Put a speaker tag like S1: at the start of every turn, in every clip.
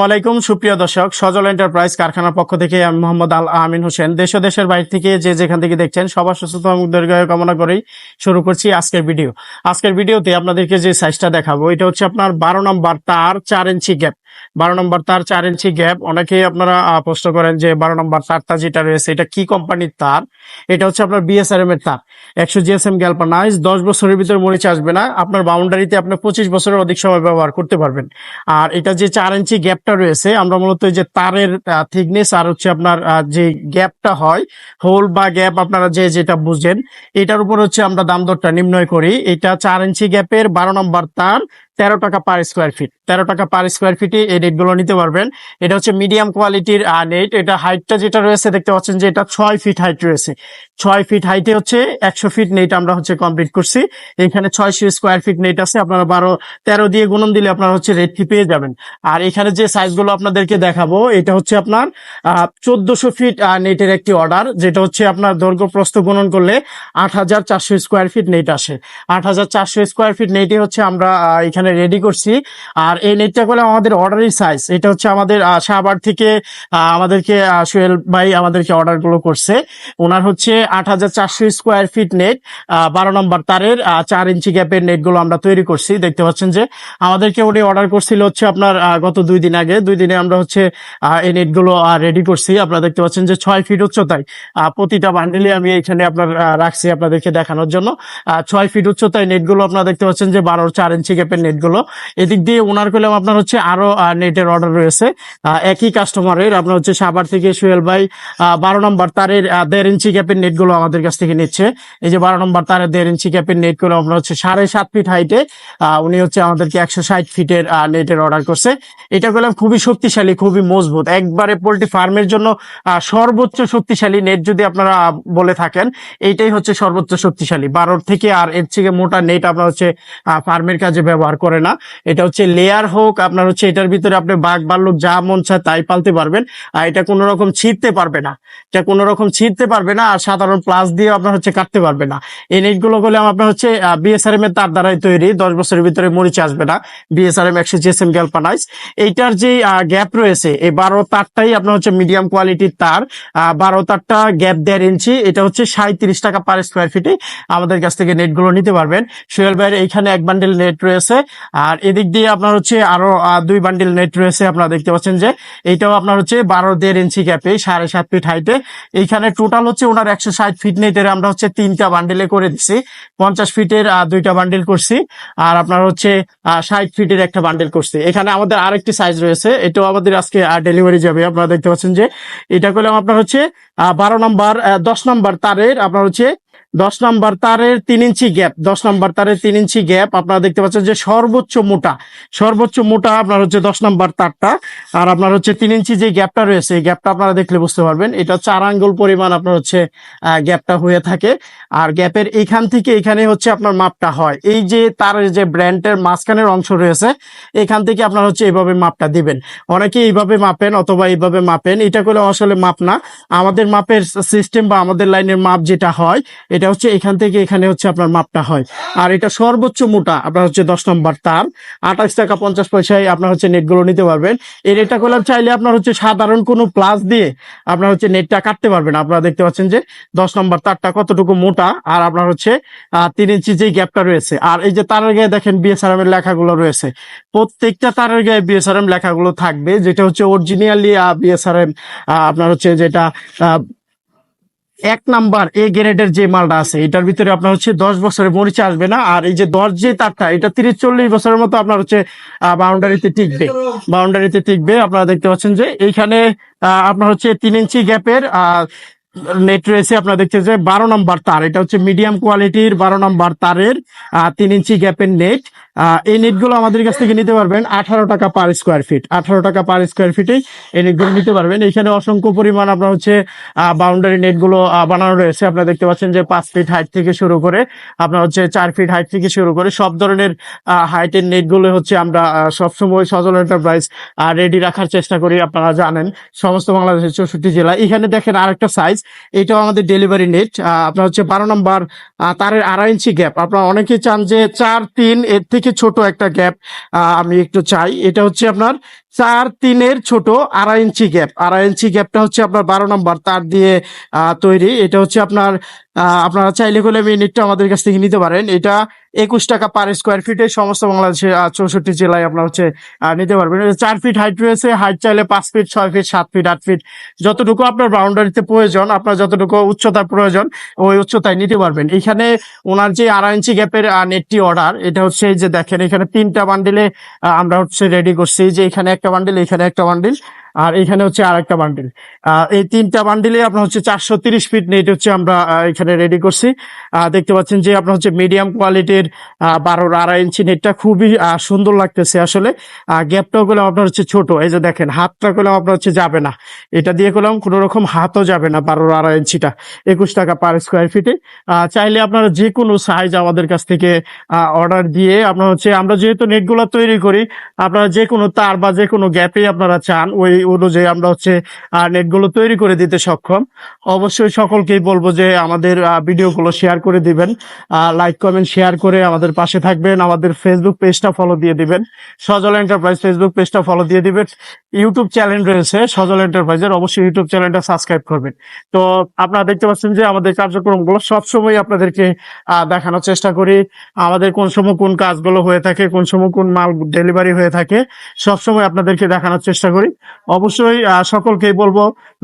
S1: ওয়ালাইকুম সুপ্রিয় দর্শক। সজল এন্টারপ্রাইজ কারখানার পক্ষ থেকে আমি মোহাম্মদ আল আমিন হোসেন। দেশ ও দেশের বাইরে থেকে যে যেখান থেকে দেখছেন, সবার সুস্থতা এবং দীর্ঘায়ু কামনা করেই শুরু করছি আজকের ভিডিও। আজকের ভিডিওতে আপনাদেরকে যে সাইজটা দেখাবো, এটা হচ্ছে আপনার বারো নম্বর তার চার ইঞ্চি গ্যাপ বারো নম্বর তার চার ইঞ্চি গ্যাপ অনেকেই আপনারা প্রশ্ন করেন যে বারো নম্বর তারটা যেটা রয়েছে, এটা কি কোম্পানির তার? এটা হচ্ছে আপনার বিএসআরএম এর তার। একশো জিএসএম গ্যালপানাইজ দশ বছরের ভিতরে মরিচা আসবে না। আপনার বাউন্ডারিতে আপনি পঁচিশ বছরের অধিক সময় ব্যবহার করতে পারবেন। আর এটা যে চার ইঞ্চি গ্যাপটা রয়েছে, আমরা মূলত যে তারের থিকনেস আর হচ্ছে আপনার যে গ্যাপটা হয় হোল বা গ্যাপ আপনারা যে যেটা বুঝেন, এটার উপর হচ্ছে আমরা দাম দরটা নির্ণয় করি। এটা চার ইঞ্চি গ্যাপের বারো নম্বর তার তেরো টাকা পার স্কোয়ার ফিট তেরো টাকা পার স্কোয়ার ফিটে এই নেটগুলো নিতে পারবেন। এটা হচ্ছে মিডিয়াম কোয়ালিটির নেট এটা হাইটটা যেটা রয়েছে দেখতে পাচ্ছেন যে এটা ছয় ফিট হাইট রয়েছে। ছয় ফিট হাইটে হচ্ছে একশো ফিট নেট আমরা হচ্ছে কমপ্লিট করছি। এখানে ছয়শো স্কোয়ার ফিট নেট আছে। আপনারা বারো তেরো দিয়ে গুণন দিলে আপনারা হচ্ছে রেটটি পেয়ে যাবেন। আর এখানে যে সাইজগুলো আপনাদেরকে দেখাবো এটা হচ্ছে আপনার চোদ্দশো ফিট নেটের একটি অর্ডার যেটা হচ্ছে আপনার দৈর্ঘ্য প্রস্থ গুণন করলে আট হাজার চারশো স্কোয়ার ফিট নেট আসে। আট হাজার চারশো স্কোয়ার ফিট নেটে হচ্ছে আমরা আহ, এখানে রেডি করছি। আর এই নেটটা করলে আমাদের অর্ডারের সাইজ এটা হচ্ছে আমাদের শাহবাগ থেকে আমাদেরকে সোহেল ভাই আমাদেরকে অর্ডারগুলো করছে। ওনার হচ্ছে আট হাজার চারশো স্কোয়ার ফিট নেট বারো নম্বর তারের চার ইঞ্চি গ্যাপের নেটগুলো আমরা তৈরি করছি। দেখতে পাচ্ছেন যে আমাদেরকে উনি অর্ডার করছিল হচ্ছে আপনার গত দুই দিন আগে। দুই দিনে আমরা হচ্ছে এই নেটগুলো রেডি করছি। আপনারা দেখতে পাচ্ছেন যে ছয় ফিট উচ্চতায় প্রতিটা বান্ডিলে আমি এখানে আপনার রাখছি আপনাদেরকে দেখানোর জন্য। ছয় ফিট উচ্চতায় নেটগুলো আপনারা দেখতে পাচ্ছেন যে বারোর চার ইঞ্চি গ্যাপের নেট গুলো এদিক দিয়ে ওনার করলাম আপনার হচ্ছে আরও নেটের অর্ডার রয়েছে। একই কাস্টমারের আপনার হচ্ছে সাবার থেকে সোহেল ভাই বারো নম্বর তারের দেড় ইঞ্চি গ্যাপের নেটগুলো আমাদের কাছ থেকে নিচ্ছে। এই যে বারো নম্বর তারের দেড় ইঞ্চি গ্যাপের নেটগুলো আমরা হচ্ছে সাড়ে সাত ফিট হাইটে উনি হচ্ছে আমাদেরকে একশো ষাট ফিটের নেটের অর্ডার করছে। এটা করলাম খুবই শক্তিশালী, খুবই মজবুত। একবারে পোল্ট্রি ফার্মের জন্য সর্বোচ্চ শক্তিশালী নেট যদি আপনারা বলে থাকেন, এইটাই হচ্ছে সর্বোচ্চ শক্তিশালী। বারোর থেকে আর এর থেকে মোটা নেট আপনার হচ্ছে ফার্মের কাজে ব্যবহার করে না। এটা হচ্ছে লেয়ার হোক, আপনার হচ্ছে এটার ভিতরে আপনি বাঘ ভাল্লুক যা মন চায় তাই পালতে পারবেন। আর এটা কোনো রকম ছিঁড়তে পারবে না। এটা কোনো রকম ছিঁড়তে পারবে না আর সাধারণ প্লাস দিয়ে আপনার হচ্ছে কাটতে পারবে না। এই নেটগুলো করলে আপনার হচ্ছে বিএসআরএম এর তার দ্বারাই তৈরি, দশ বছরের ভিতরে মরিচে আসবে না। বিএসআরএম একশো জিএসএম গ্যালপানাইজ এইটার যে গ্যাপ রয়েছে, এই বারো তারটাই আপনার হচ্ছে মিডিয়াম কোয়ালিটির তার। বারো তারটা গ্যাপ দেড় ইঞ্চি, এটা হচ্ছে সাঁত্রিশ টাকা পার স্কোয়ার ফিটে আমাদের কাছ থেকে নেটগুলো নিতে পারবেন। সোহেল ভাইয়ের এইখানে এক বান্ডেল নেট রয়েছে। আর এদিক দিয়ে আপনার হচ্ছে আরও দুই বান্ডিল নেট রয়েছে, আপনারা দেখতে পাচ্ছেন যে এইটাও আপনার হচ্ছে বারো দেড় ইঞ্চি গ্যাপে সাড়ে সাত ফিট হাইটে এইখানে টোটাল হচ্ছে ওনার একশো ষাট ফিট নেটের আমরা হচ্ছে তিনটা বান্ডেলে করে দিছি। পঞ্চাশ ফিটের দুইটা বান্ডিল করছি। আর আপনার হচ্ছে ষাট ফিটের একটা বান্ডিল করছি। এখানে আমাদের আরেকটি সাইজ রয়েছে, এটাও আমাদের আজকে ডেলিভারি যাবে। আপনারা দেখতে পাচ্ছেন যে এটা করলাম আপনার হচ্ছে বারো নম্বর দশ নম্বর তারের আপনার হচ্ছে দশ নম্বর তারের তিন ইঞ্চি গ্যাপ, দশ নম্বর তারের তিন ইঞ্চি গ্যাপ, আপনারা দেখতে পাচ্ছেন যে সর্বোচ্চ মোটা সর্বোচ্চ মোটা আপনার হচ্ছে দশ নম্বর তারটা, আর আপনার হচ্ছে তিন ইঞ্চি যে গ্যাপটা রয়েছে, এই গ্যাপটা আপনারা দেখলে বুঝতে পারবেন, এটা চার আঙ্গুল পরিমাণ আপনার হচ্ছে গ্যাপটা হয়ে থাকে, আর গ্যাপের এইখান থেকে এখানে হচ্ছে আপনার মাপটা হয়। এই যে তার যে ব্র্যান্ডের মাঝখানের অংশ রয়েছে, এখান থেকে আপনার হচ্ছে এইভাবে মাপটা দিবেন। অনেকে এইভাবে মাপেন, অথবা এইভাবে মাপেন, এটা করে আসলে মাপ না। আমাদের মাপের সিস্টেম বা আমাদের লাইনের মাপ যেটা হয় এটা হচ্ছে এখান থেকে এখানে হচ্ছে আপনার মাপটা হয়। আর এটা সর্বোচ্চ মোটা, আপনার হচ্ছে দশ নম্বর তার। আঠাশ টাকা পঞ্চাশ পয়সায় আপনার হচ্ছে নেটগুলো নিতে পারবেন। এই নেটটা করলাম চাইলে আপনার হচ্ছে সাধারণ কোনো প্লাস দিয়ে আপনার হচ্ছে নেটটা কাটতে পারবেন। আপনারা দেখতে পাচ্ছেন যে দশ নম্বর তারটা কতটুকু মোটা আর আপনার হচ্ছে তিন ইঞ্চি যে গ্যাপটা রয়েছে। আর এই যে তারের গায়ে দেখেন বিএসআরএম এর লেখাগুলো রয়েছে। প্রত্যেকটা তারের গায়ে বিএসআরএম লেখাগুলো থাকবে, যেটা হচ্ছে অরিজিনালি বিএসআরএম আপনার হচ্ছে যেটা এক নাম্বার এ গ্রেডের যে মালটা আছে, এটার ভিতরে আপনার হচ্ছে দশ বছরের মরিচা আসবে না। আর এই যে দশ যে তারটা, এটা তিরিশ চল্লিশ বছরের মতো আপনার হচ্ছে বাউন্ডারিতে টিকবে। বাউন্ডারিতে টিকবে। আপনারা দেখতে পাচ্ছেন যে এইখানে আপনার হচ্ছে তিন ইঞ্চি গ্যাপের নেট রয়েছে আপনারা দেখতে যে বারো নম্বর তার। এটা হচ্ছে মিডিয়াম কোয়ালিটির বারো নম্বর তারের তিন ইঞ্চি গ্যাপের নেট এই নেটগুলো আমাদের কাছ থেকে নিতে পারবেন আঠারো টাকা পার স্কোয়ার ফিট আঠারো টাকা পার স্কোয়ার ফিটে এই নেটগুলো নিতে পারবেন। এখানে অসংখ্য পরিমাণ আপনার হচ্ছে বাউন্ডারি নেটগুলো বানানো রয়েছে। আপনারা দেখতে পাচ্ছেন যে পাঁচ ফিট হাইট থেকে শুরু করে আপনার হচ্ছে চার ফিট হাইট থেকে শুরু করে সব ধরনের হাইটের নেটগুলো হচ্ছে আমরা সবসময় সজল এন্টারপ্রাইজ রেডি রাখার চেষ্টা করি, আপনারা জানেন। সমস্ত বাংলাদেশের চৌষট্টি জেলা। এখানে দেখেন আরেকটা সাইজ এটাও আমাদের ডেলিভারি নেট আপনার হচ্ছে বারো নম্বর তারের আড়াই ইঞ্চি গ্যাপ আপনারা অনেকে চান যে চার, তিন, এর থেকে ছোট একটা গ্যাপ আমি একটু চাই। এটা হচ্ছে আপনার চার তিনের ছোট আড়াই ইঞ্চি গ্যাপ। আড়াই ইঞ্চি গ্যাপটা হচ্ছে আপনার বারো নম্বর তার দিয়ে তৈরি। এটা হচ্ছে আপনার আপনারা চাইলে হলে মিনিটটা আমাদের কাছ থেকে নিতে পারেন। এটা একুশ টাকা পার স্কোয়ার ফিটে সমস্ত বাংলাদেশে চৌষট্টি জেলায় আপনার হচ্ছে নিতে পারবেন। চার ফিট হাইট রয়েছে। হাইট চাইলে পাঁচ ফিট ছয় ফিট সাত ফিট আট ফিট যতটুকু আপনার বাউন্ডারিতে প্রয়োজন, আপনার যতটুকু উচ্চতার প্রয়োজন, ওই উচ্চতায় নিতে পারবেন। এখানে ওনার যে আড়াই ইঞ্চি গ্যাপের নেটটি অর্ডার এটা হচ্ছে যে দেখেন, এখানে তিনটা বান্ডিলে আমরা হচ্ছে রেডি করছি। যে এখানে একটা বান্ডিল এখানে একটা বান্ডিল আর এখানে হচ্ছে আরেকটা বান্ডিল এই তিনটা বান্ডিলে আপনার হচ্ছে চারশো তিরিশ ফিট নেট হচ্ছে আমরা এখানে রেডি করছি। দেখতে পাচ্ছেন যে আপনার হচ্ছে মিডিয়াম কোয়ালিটির বারোর আড়াই ইঞ্চি নেটটা খুবই সুন্দর লাগতেছে আসলে। গ্যাপটাও করলাম আপনার হচ্ছে ছোট, এই যে দেখেন, হাতটা করলাম আপনার হচ্ছে যাবে না। এটা দিয়ে করলাম কোনো রকম হাতও যাবে না বারোর আড়াই ইঞ্চিটা একুশ টাকা পার স্কোয়ার ফিটে চাইলে আপনারা যে কোনো সাইজ আমাদের কাছ থেকে অর্ডার দিয়ে আপনার হচ্ছে, আমরা যেহেতু নেটগুলো তৈরি করি, আপনারা যে কোনো তার বা যে কোনো গ্যাপে আপনারা চান, ওই অনুযায়ী আমরা হচ্ছে নেটগুলো তৈরি করে দিতে সক্ষম। অবশ্যই সকলকেই বলব যে আমাদের ভিডিওগুলো শেয়ার করে দিবেন। লাইক, কমেন্ট, শেয়ার করে আমাদের পাশে থাকবেন। আমাদের ফেসবুক পেজটা ফলো দিয়ে দিবেন। সজল এন্টারপ্রাইজ ফেসবুক পেজটা ফলো দিয়ে দিবেন। ইউটিউব চ্যানেল রয়েছে সজল এন্টারপ্রাইজের অবশ্যই ইউটিউব চ্যানেলটা সাবস্ক্রাইব করবেন। তো আপনারা দেখতে পাচ্ছেন যে আমাদের কার্যক্রমগুলো সবসময় আপনাদেরকে দেখানোর চেষ্টা করি। আমাদের কোন সময় কোন কাজগুলো হয়ে থাকে, কোন সময় কোন মাল ডেলিভারি হয়ে থাকে, সবসময় আপনাদেরকে দেখানোর চেষ্টা করি। অবশ্যই সকলকেই বলব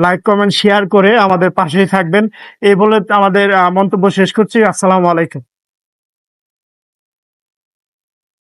S1: লাইক কমেন্ট শেয়ার করে আমাদের পাশেই থাকবেন। এই বলে আমাদের মন্তব্য শেষ করছি। আসসালামু আলাইকুম।